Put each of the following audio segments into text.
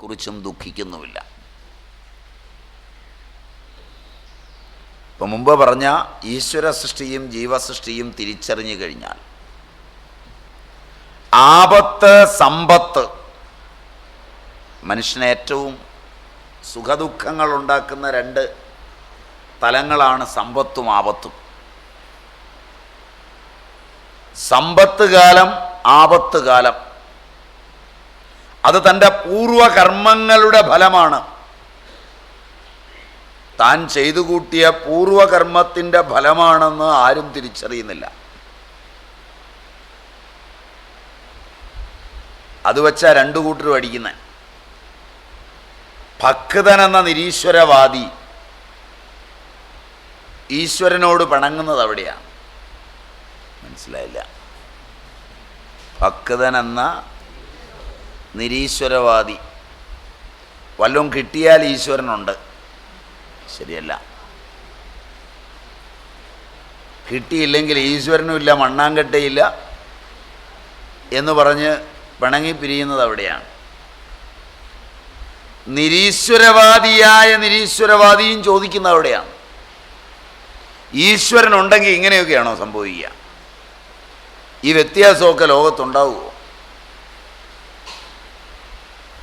കുറിച്ചും ദുഃഖിക്കുന്നുമില്ല. ഇപ്പം മുമ്പ് പറഞ്ഞ ഈശ്വര സൃഷ്ടിയും ജീവസൃഷ്ടിയും തിരിച്ചറിഞ്ഞു കഴിഞ്ഞാൽ ആപത്ത് സമ്പത്ത് മനുഷ്യന് ഏറ്റവും സുഖദുഃഖങ്ങൾ ഉണ്ടാക്കുന്ന രണ്ട് തലങ്ങളാണ് സമ്പത്തും ആപത്തും. സമ്പത്ത് കാലം ആപത്ത് കാലം. അത് തന്റെ പൂർവകർമ്മങ്ങളുടെ ഫലമാണ്. താൻ ചെയ്തു കൂട്ടിയ പൂർവകർമ്മത്തിന്റെ ഫലമാണെന്ന് ആരും തിരിച്ചറിയുന്നില്ല. അത് വച്ചാൽ രണ്ടു കൂട്ടർ പഠിക്കുന്നത് ഭക്തൻ എന്ന നിരീശ്വരവാദി ഈശ്വരനോട് പിണങ്ങുന്നത് അവിടെയാണ്. മനസ്സിലായില്ല? ഭക്തൻ എന്ന നിരീശ്വരവാദി. വല്ലതും കിട്ടിയാൽ ഈശ്വരനുണ്ട്. ശരിയല്ല. കിട്ടിയില്ലെങ്കിൽ ഈശ്വരനും ഇല്ല മണ്ണാങ്കട്ടയില്ല എന്ന് പറഞ്ഞ് പിണങ്ങി പിരിയുന്നത് അവിടെയാണ്. നിരീശ്വരവാദിയായ നിരീശ്വരവാദിയും ചോദിക്കുന്നത് അവിടെയാണ്. ഈശ്വരൻ ഉണ്ടെങ്കിൽ ഇങ്ങനെയൊക്കെയാണോ സംഭവിക്കുക? ഈ വ്യത്യാസമൊക്കെ ലോകത്തുണ്ടാവുമോ?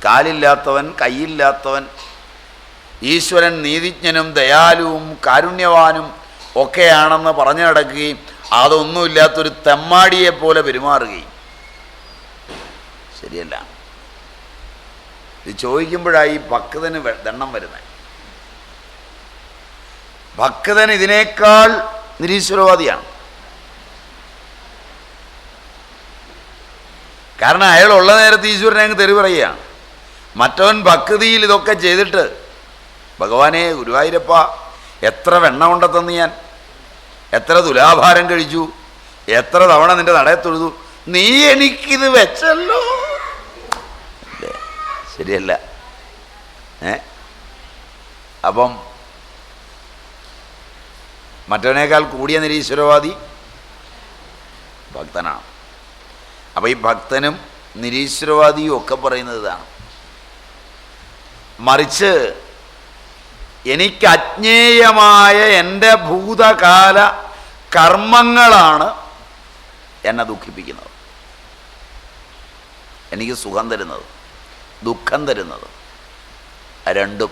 കാലില്ലാത്തവൻ കൈയില്ലാത്തവൻ ഈശ്വരൻ നീതിജ്ഞനും ദയാലുവും കാരുണ്യവാനും ഒക്കെയാണെന്ന് പറഞ്ഞു നടക്കുകയും അതൊന്നുമില്ലാത്തൊരു തെമ്മാടിയെ പോലെ പെരുമാറുകയും. ശരിയല്ല. ഇത് ചോദിക്കുമ്പോഴായി ഭക്തന് ദണ്ണം വരുന്നത് ഭക്തൻ ഇതിനേക്കാൾ നിരീശ്വരവാദിയാണ്. കാരണം അയാൾ ഉള്ള നേരത്ത് ഈശ്വരനെ അങ്ങ് തെറി മറ്റവൻ ഭക്തിയിൽ ഇതൊക്കെ ചെയ്തിട്ട് ഭഗവാനെ ഗുരുവായൂരപ്പ എത്ര വെണ്ണ കൊണ്ടെത്തന്ന് ഞാൻ? എത്ര തുലാഭാരം കഴിച്ചു? എത്ര തവണ നിന്റെ നടയെ തൊഴുതു? നീ എനിക്കിത് വെച്ചല്ലോ. ശരിയല്ല. ഏ? അപ്പം മറ്റവനേക്കാൾ കൂടിയ നിരീശ്വരവാദി ഭക്തനാണ്. അപ്പം ഈ ഭക്തനും നിരീശ്വരവാദിയും ഒക്കെ പറയുന്നത് ഇതാണ്. മറിച്ച് എനിക്ക് അജ്ഞേയമായ എന്റെ ഭൂതകാല കർമ്മങ്ങളാണ് എന്നെ ദുഃഖിപ്പിക്കുന്നത്. എനിക്ക് സുഖം തരുന്നത് ദുഃഖം തരുന്നത് രണ്ടും.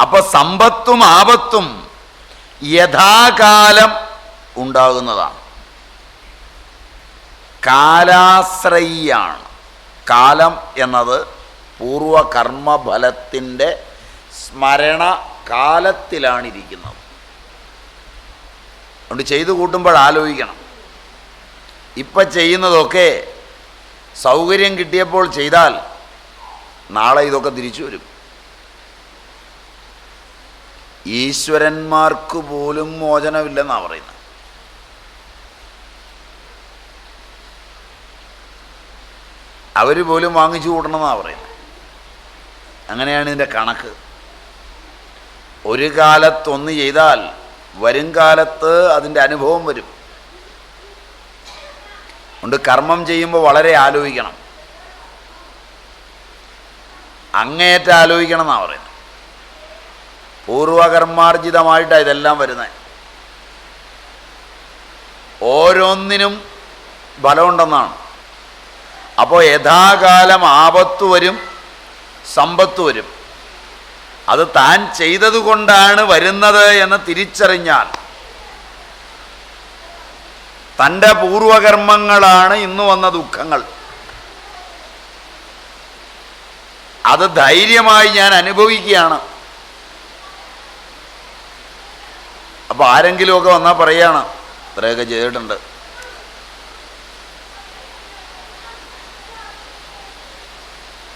അപ്പൊ സമ്പത്തും ആപത്തും യഥാകാലം ഉണ്ടാകുന്നതാണ്. കാലാശ്രയിയാണ്. കാലം എന്നത് പൂർവകർമ്മഫലത്തിന്റെ സ്മരണ കാലത്തിലാണിരിക്കുന്നത്. അതുകൊണ്ട് ചെയ്തു കൂട്ടുമ്പോൾ ആലോചിക്കണം. ഇപ്പം ചെയ്യുന്നതൊക്കെ സൗകര്യം കിട്ടിയപ്പോൾ ചെയ്താൽ നാളെ ഇതൊക്കെ തിരിച്ചു വരും. ഈശ്വരന്മാർക്ക് പോലും മോചനമില്ലെന്നാണ് പറയുന്നത്. അവർ പോലും വാങ്ങിച്ചു കൂട്ടണമെന്നാണ് പറയുന്നത്. അങ്ങനെയാണ് ഇതിന്റെ കണക്ക്. ഒരു കാലത്തൊന്ന് ചെയ്താൽ വരും കാലത്ത് അതിന്റെ അനുഭവം വരും. കൊണ്ട് കർമ്മം ചെയ്യുമ്പോൾ വളരെ ആലോചിക്കണം. അങ്ങേയറ്റം ആലോചിക്കണം എന്നാണ് പറയുന്നത്. പൂർവകർമാർജിതമായിട്ടാണ് ഇതെല്ലാം വരുന്നത് ഓരോന്നിനും ഫലമുണ്ടെന്നാണ്. അപ്പോൾ യഥാകാലം ആപത്ത് വരും സമ്പത്ത് വരും. അത് താൻ ചെയ്തതുകൊണ്ടാണ് വരുന്നത് എന്ന് തിരിച്ചറിഞ്ഞാൽ തന്റെ പൂർവകർമ്മങ്ങളാണ് ഇന്ന് വന്ന ദുഃഖങ്ങൾ. അത് ധൈര്യമായി ഞാൻ അനുഭവിക്കുകയാണ്. അപ്പോൾ ആരെങ്കിലുമൊക്കെ വന്നാൽ പറയാണ് ഇത്രയൊക്കെ ചെയ്തിട്ടുണ്ട്.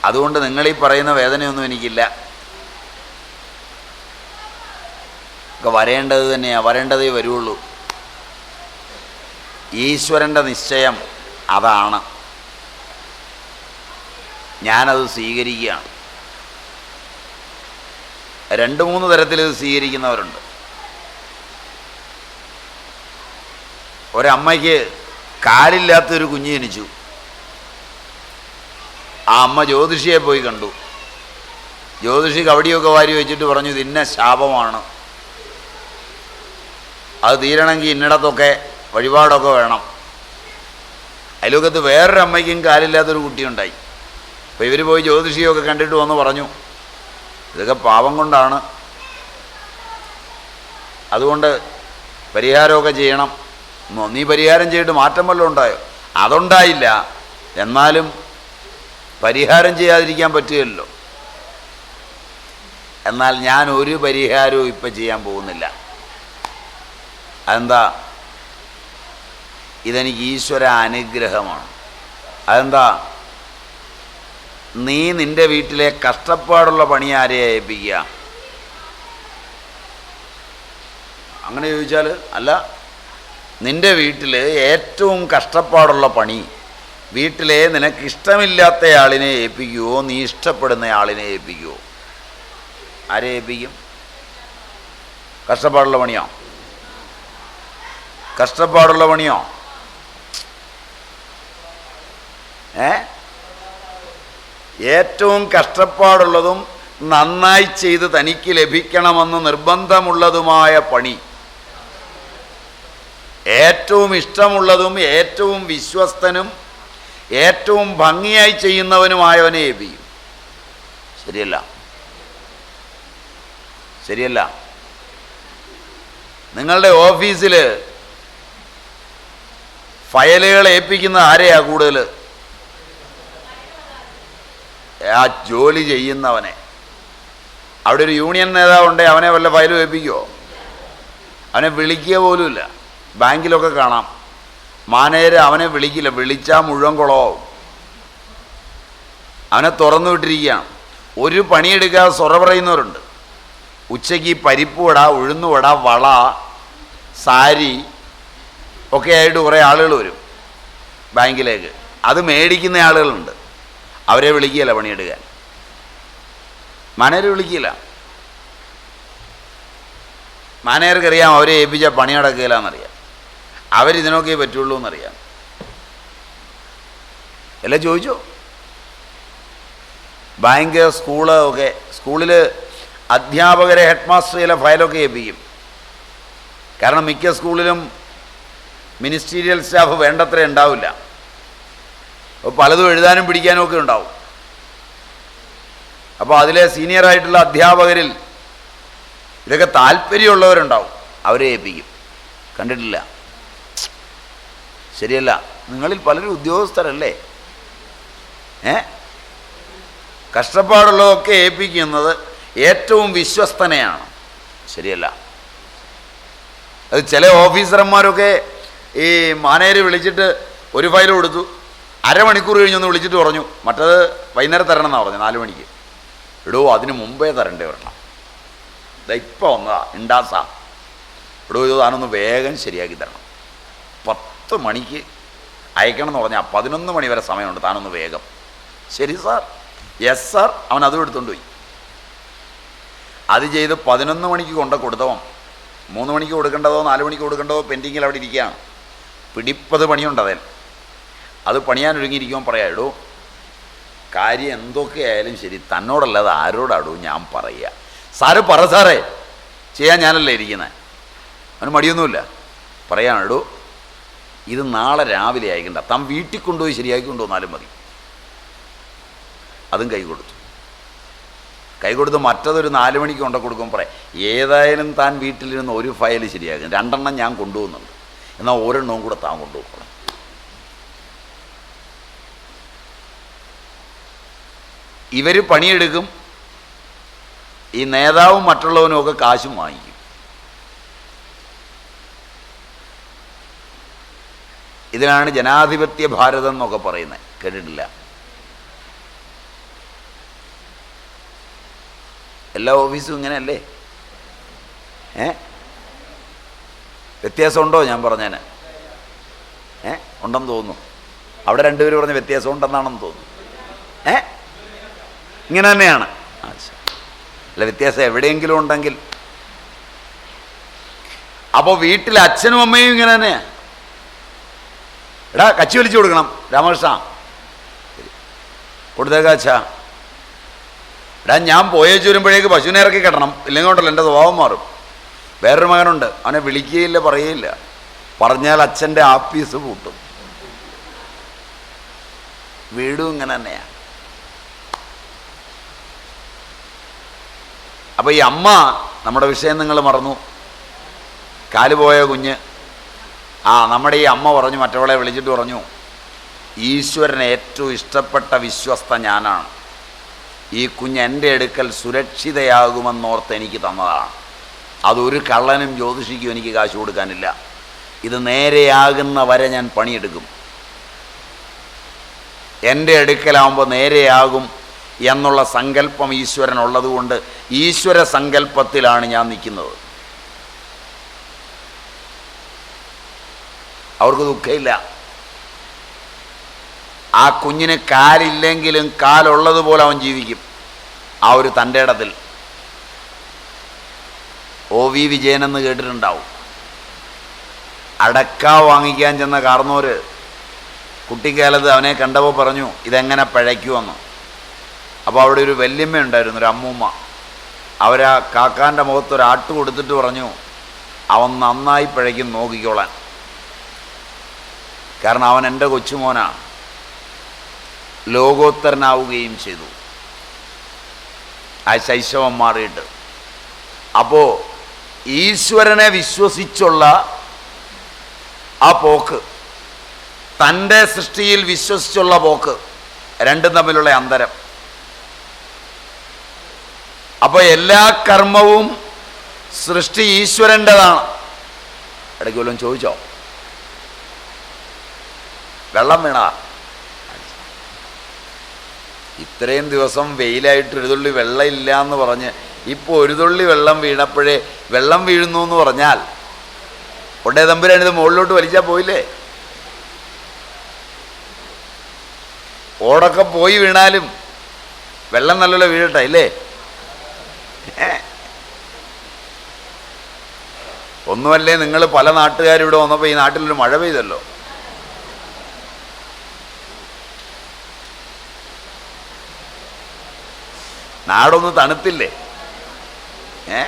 അതുകൊണ്ട് നിങ്ങളീ പറയുന്ന വേദനയൊന്നും എനിക്കില്ല. വരേണ്ടത് തന്നെയാണ് വരേണ്ടതേ വരുള്ളൂ. ഈശ്വരന്റെ നിശ്ചയം അതാണ്. ഞാനത് സ്വീകരിക്കുകയാണ്. രണ്ട് മൂന്ന് തരത്തിൽ ഇത് സ്വീകരിക്കുന്നവരുണ്ട്. ഒരമ്മയ്ക്ക് കാലില്ലാത്തൊരു കുഞ്ഞ് ജനിച്ചു. ആ അമ്മ ജ്യോതിഷിയെ പോയി കണ്ടു. ജ്യോതിഷി കവടിയൊക്കെ വാരി വെച്ചിട്ട് പറഞ്ഞു ഇത് ഇന്ന ശാപമാണ്. അത് തീരണമെങ്കിൽ ഇന്നിടത്തൊക്കെ വഴിപാടൊക്കെ വേണം. അതിലൊക്കത്ത് വേറൊരു അമ്മയ്ക്കും കാലില്ലാത്തൊരു കുട്ടിയുണ്ടായി. അപ്പോൾ ഇവർ പോയി ജ്യോതിഷിയൊക്കെ കണ്ടിട്ട് വന്ന് പറഞ്ഞു ഇതൊക്കെ പാവം കൊണ്ടാണ്. അതുകൊണ്ട് പരിഹാരമൊക്കെ ചെയ്യണം. നീ പരിഹാരം ചെയ്തിട്ട് മാറ്റം വല്ലതും ഉണ്ടായോ? അതുണ്ടായില്ല. എന്നാലും പരിഹാരം ചെയ്യാതിരിക്കാൻ പറ്റുകയല്ലോ എന്നാൽ ഞാൻ ഒരു പരിഹാരവും ഇപ്പം ചെയ്യാൻ പോകുന്നില്ല. അതെന്താ? ഇതെനിക്ക് ഈശ്വര അനുഗ്രഹമാണ്. അതെന്താ? നീ നിന്റെ വീട്ടിലെ കഷ്ടപ്പാടുള്ള പണി ആരെ ഏൽപ്പിക്കുക? അങ്ങനെ ചോദിച്ചാൽ അല്ല നിന്റെ വീട്ടിൽ ഏറ്റവും കഷ്ടപ്പാടുള്ള പണി വീട്ടിലെ നിനക്ക് ഇഷ്ടമില്ലാത്ത ആളിനെ ഏൽപ്പിക്കുവോ? നീ ഇഷ്ടപ്പെടുന്ന ആളിനെ ഏൽപ്പിക്കുവോ? ആരെ ഏൽപ്പിക്കും? കഷ്ടപ്പാടുള്ള പണിയോ? കഷ്ടപ്പാടുള്ള പണിയോ? ഏ? ഏറ്റവും കഷ്ടപ്പാടുള്ളതും നന്നായി ചെയ്ത് തനിക്ക് ലഭിക്കണമെന്ന് നിർബന്ധമുള്ളതുമായ പണി. ഏറ്റവും ഇഷ്ടമുള്ളതും ഏറ്റവും വിശ്വസ്തനും ഏറ്റവും ഭംഗിയായി ചെയ്യുന്നവനുമായവനെ ഏപിയും ശരിയല്ല. ശരിയല്ല. നിങ്ങളുടെ ഓഫീസിൽ ഫയലുകൾ ഏൽപ്പിക്കുന്ന ആരെയാ കൂടുതൽ ആ ജോലി ചെയ്യുന്നവനെ. അവിടെ ഒരു യൂണിയൻ നേതാവ് ഉണ്ടെങ്കിൽ അവനെ വല്ല ഫയലും ഏൽപ്പിക്കുമോ അവനെ വിളിക്കുക പോലുമില്ല. ബാങ്കിലൊക്കെ കാണാം. മാനേജർ അവനെ വിളിക്കില്ല. വിളിച്ചാൽ മുഴുവൻ കുളമാവും അവനെ തുറന്നു വിട്ടിരിക്കുകയാണ്. ഒരു പണിയെടുക്കാതെ സൊറ പറയുന്നവരുണ്ട്. ഉച്ചയ്ക്ക് പരിപ്പ് വട ഉഴുന്നുവട വള സാരി ഒക്കെ ആയിട്ട് കുറേ ആളുകൾ വരും ബാങ്കിലേക്ക്. അത് മേടിക്കുന്ന ആളുകളുണ്ട്. അവരെ വിളിക്കുകയില്ല പണിയെടുക്കാൻ. മാനേരെ വിളിക്കില്ല. മാനേർക്കറിയാം അവരെ ഏൽപ്പിച്ച പണി നടക്കില്ല എന്നറിയാം അവരിതിനൊക്കെ പറ്റുള്ളൂ എന്നറിയാം എല്ലാം ചോദിച്ചോ? ബാങ്ക് സ്കൂൾ ഒക്കെ സ്കൂളിൽ അധ്യാപകരെ ഹെഡ് മാസ്റ്ററിലെ ഫയലൊക്കെ ഏൽപ്പിക്കും. കാരണം മിക്ക സ്കൂളിലും മിനിസ്റ്റീരിയൽ സ്റ്റാഫ് വേണ്ടത്ര ഉണ്ടാവില്ല. അപ്പോൾ പലതും എഴുതാനും പിടിക്കാനും ഒക്കെ ഉണ്ടാവും. അപ്പോൾ അതിലെ സീനിയറായിട്ടുള്ള അധ്യാപകരിൽ ഇതൊക്കെ താല്പര്യമുള്ളവരുണ്ടാവും അവരെ ഏൽപ്പിക്കും. കണ്ടിട്ടില്ല? ശരിയല്ല. നിങ്ങളിൽ പലരും ഉദ്യോഗസ്ഥരല്ലേ? ഏ? കഷ്ടപ്പാടുള്ളതൊക്കെ ഏൽപ്പിക്കുന്നത് ഏറ്റവും വിശ്വസ്തനെയാണ്. ശരിയല്ല. അത് ചില ഓഫീസർമാരൊക്കെ ഈ മാനേജർ വിളിച്ചിട്ട് ഒരു ഫയൽ കൊടുത്തു. അരമണിക്കൂർ കഴിഞ്ഞൊന്ന് വിളിച്ചിട്ട് പറഞ്ഞു. മറ്റത് വൈകുന്നേരം തരണം എന്നാണ് പറഞ്ഞു നാല് മണിക്ക്. എടോ അതിന് മുമ്പേ തരണ്ടേ വരണം ഇതാ ഇപ്പം വന്നതാ ഉണ്ടാസാ എടോ ഇത് താനൊന്ന് വേഗം ശരിയാക്കി തരണം. പത്ത് മണിക്ക് അയക്കണം എന്ന് പറഞ്ഞാൽ പതിനൊന്ന് മണി വരെ സമയമുണ്ട്. താനൊന്ന് വേഗം. ശരി സാർ. യെസ് സാർ അവൻ അതും എടുത്തുകൊണ്ട് പോയി. അത് ചെയ്ത് പതിനൊന്ന് മണിക്ക് കൊണ്ട് കൊടുത്തവൻ. മൂന്ന് മണിക്ക് കൊടുക്കേണ്ടതോ നാല് മണിക്ക് കൊടുക്കേണ്ടതോ പെൻഡിങ്ങിൽ അവിടെ ഇരിക്കുകയാണ്. പിടിപ്പത് പണിയുണ്ട് അതിൽ അത് പണിയാൻ ഒരുങ്ങിയിരിക്കുമ്പോൾ പറയാം കാര്യം എന്തൊക്കെയായാലും ശരി തന്നോടല്ലാതെ ആരോടാടോ ഞാൻ പറയുക സാറ് പറ സാറേ. ചെയ്യാൻ ഞാനല്ലേ ഇരിക്കുന്നത് അവന് മടിയൊന്നുമില്ല. പറയാൻ ഇത് നാളെ രാവിലെ അയക്കണ്ട താൻ വീട്ടിൽ കൊണ്ടുപോയി ശരിയാക്കി കൊണ്ടുവന്നാലും മതി. അതും കൈ കൊടുത്തു. കൈ കൊടുത്ത് മറ്റതൊരു നാല് മണിക്ക് കൊണ്ട കൊടുക്കും പറയാം ഏതായാലും താൻ വീട്ടിലിരുന്ന് ഒരു ഫയൽ ശരിയാക്കും. രണ്ടെണ്ണം ഞാൻ കൊണ്ടുപോകുന്നുണ്ട് എന്നാൽ ഒരെണ്ണവും കൂടെ താൻ കൊണ്ടുപോകണം. ഇവർ പണിയെടുക്കും. ഈ നേതാവും മറ്റുള്ളവനും ഒക്കെ കാശും വാങ്ങിക്കും. ഇതിനാണ് ജനാധിപത്യ ഭാരതം എന്നൊക്കെ പറയുന്നത്. കേട്ടിട്ടില്ല? എല്ലാ ഓഫീസും ഇങ്ങനെയല്ലേ? ഏ? വ്യത്യാസമുണ്ടോ ഞാൻ പറഞ്ഞേന്? ഏ? ഉണ്ടെന്ന് തോന്നുന്നു. അവിടെ രണ്ടുപേരും പറഞ്ഞ വ്യത്യാസം ഉണ്ടെന്നാണെന്ന് തോന്നുന്നു. ഏ? ഇങ്ങനെ തന്നെയാണ്. അല്ല വ്യത്യാസം എവിടെയെങ്കിലും ഉണ്ടെങ്കിൽ. അപ്പോൾ വീട്ടിൽ അച്ഛനും അമ്മയും ഇങ്ങനെ തന്നെയാ? എടാ കച്ചി വലിച്ചു കൊടുക്കണം. രാമകൃഷ്ണ. കൊടുത്തേക്കാച്ചാ എടാ ഞാൻ പോയേച്ച് വരുമ്പോഴേക്ക് പശുവിനെ ഇറക്കി കെട്ടണം. ഇല്ലെങ്കിൽ ഉണ്ടല്ലോ എന്റെ സ്വഭാവം മാറും. വേറൊരു മകനുണ്ട്. അവനെ വിളിക്കുകയില്ല പറയുകയില്ല. പറഞ്ഞാൽ അച്ഛന്റെ ആപ്പീസ് പൂട്ടും. വീടും ഇങ്ങനെ തന്നെയാണ് അപ്പോൾ ഈ അമ്മ നമ്മുടെ വിഷയം നിങ്ങൾ മറന്നു. കാലുപോയ കുഞ്ഞ്. ആ നമ്മുടെ ഈ അമ്മ പറഞ്ഞു മറ്റവളെ വിളിച്ചിട്ട് പറഞ്ഞു ഈശ്വരന് ഏറ്റവും ഇഷ്ടപ്പെട്ട വിശ്വസ്ത ഞാനാണ്. ഈ കുഞ്ഞ് എന്റെ അടുക്കൽ സുരക്ഷിതയാകുമെന്നോർത്ത് എനിക്ക് തന്നതാണ്. അതൊരു കള്ളനും ജ്യോതിഷിക്കും എനിക്ക് കാശ് കൊടുക്കാനില്ല. ഇത് നേരെയാകുന്ന വരെ ഞാൻ പണിയെടുക്കും. എന്റെ അടുക്കലാവുമ്പോൾ നേരെയാകും എന്നുള്ള സങ്കല്പം ഈശ്വരനുള്ളതുകൊണ്ട് ഈശ്വര സങ്കല്പത്തിലാണ് ഞാൻ നിൽക്കുന്നത്. അവർക്ക് ദുഃഖമില്ല ആ കുഞ്ഞിന് കാലില്ലെങ്കിലും കാലുള്ളതുപോലെ അവൻ ജീവിക്കും. ആ ഒരു തന്റെ ഇടത്തിൽ. ഒ വി വിജയൻ എന്ന് കേട്ടിട്ടുണ്ടാവും. അടക്ക വാങ്ങിക്കാൻ ചെന്ന കാർന്നോര് കുട്ടിക്കാലത്ത് അവനെ കണ്ടപ്പോൾ പറഞ്ഞു ഇതെങ്ങനെ പഴയ്ക്കുമെന്ന് അപ്പോൾ അവിടെ ഒരു വല്യമ്മ ഉണ്ടായിരുന്നു ഒരു അമ്മൂമ്മ. അവരാ കാക്കാന്റെ മുഖത്ത് ഒരു ആട്ട് കൊടുത്തിട്ട് പറഞ്ഞു അവൻ നന്നായി പഴയ്ക്കും നോക്കിക്കോളാൻ. കാരണം അവൻ എന്റെ കൊച്ചുമോനാണ്. ലോകോത്തരനാവുകയും ചെയ്തു. ആ ശൈശവം മാറിയിട്ട്. അപ്പോൾ ഈശ്വരനെ വിശ്വസിച്ചുള്ള ആ പോക്ക് തന്റെ സൃഷ്ടിയിൽ വിശ്വസിച്ചുള്ള പോക്ക് രണ്ടും തമ്മിലുള്ള അന്തരം. അപ്പോൾ എല്ലാ കർമ്മവും സൃഷ്ടി ഈശ്വരന്റെതാണ്. ഇടയ്ക്ക് വല്ലതും ചോദിച്ചോ? വെള്ളം വേണ. ഇത്രയും ദിവസം വെയിലായിട്ട് ഒരു തുള്ളി വെള്ളം ഇല്ല എന്ന് പറഞ്ഞ് ഇപ്പോൾ ഒരു തുള്ളി വെള്ളം വീണപ്പോഴേ വെള്ളം വീഴുന്നു എന്ന് പറഞ്ഞാൽ ഒട്ടേ തമ്പുരാൻ ഇത് മുകളിലോട്ട് വലിച്ചാൽ പോയില്ലേ? ഓടൊക്കെ പോയി വീണാലും വെള്ളം നല്ലല്ലോ വീഴട്ടെ ഇല്ലേ? ഒന്നുമല്ലേ നിങ്ങൾ പല നാട്ടുകാരിവിടെ വന്നപ്പോൾ ഈ നാട്ടിലൊരു മഴ പെയ്തല്ലോ? നാടൊന്ന് തണുത്തില്ലേ? ഏ?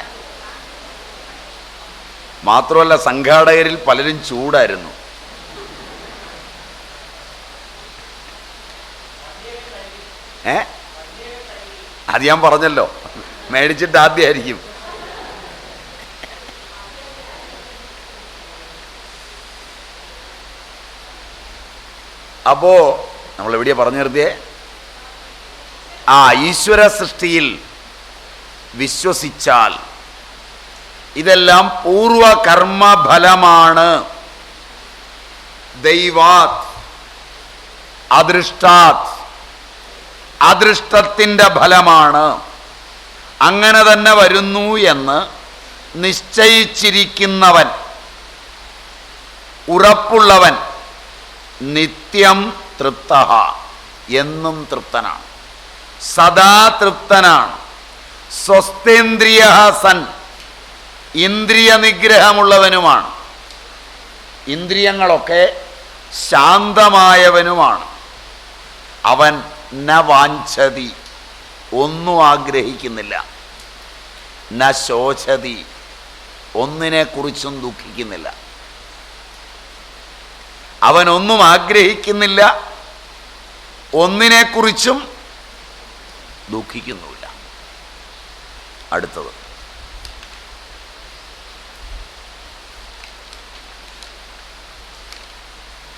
മാത്രമല്ല സംഘാടകരിൽ പലരും ചൂടായിരുന്നു. ഏ? അത് ഞാൻ പറഞ്ഞല്ലോ. മേടിച്ചിട്ട് ആദ്യമായിരിക്കും അപ്പോ നമ്മൾ എവിടെയാ പറഞ്ഞു നിർത്തിയേ? ആ ഈശ്വര സൃഷ്ടിയിൽ വിശ്വസിച്ചാൽ ഇതെല്ലാം പൂർവ കർമ്മഫലമാണ്. ദൈവാത് അദൃഷ്ടാത് അദൃഷ്ടത്തിന്റെ ഫലമാണ്. അങ്ങനെ തന്നെ വരുന്നു എന്ന് നിശ്ചയിച്ചിരിക്കുന്നവൻ ഉറപ്പുള്ളവൻ നിത്യം തൃപ്ത എന്നും തൃപ്തനാണ്. സദാ തൃപ്തനാണ്. സ്വസ്ഥേന്ദ്രിയ സൻ. ഇന്ദ്രിയ നിഗ്രഹമുള്ളവനുമാണ്. ഇന്ദ്രിയങ്ങളൊക്കെ ശാന്തമായവനുമാണ്. അവൻ ന വാഞ്ചതി. ഒന്നും ആഗ്രഹിക്കുന്നില്ല. ന ശോചതി. ഒന്നിനെക്കുറിച്ചും ദുഃഖിക്കുന്നില്ല. അവനൊന്നും ആഗ്രഹിക്കുന്നില്ല. ഒന്നിനെക്കുറിച്ചും ദുഃഖിക്കുന്നുമില്ല. അടുത്തത്.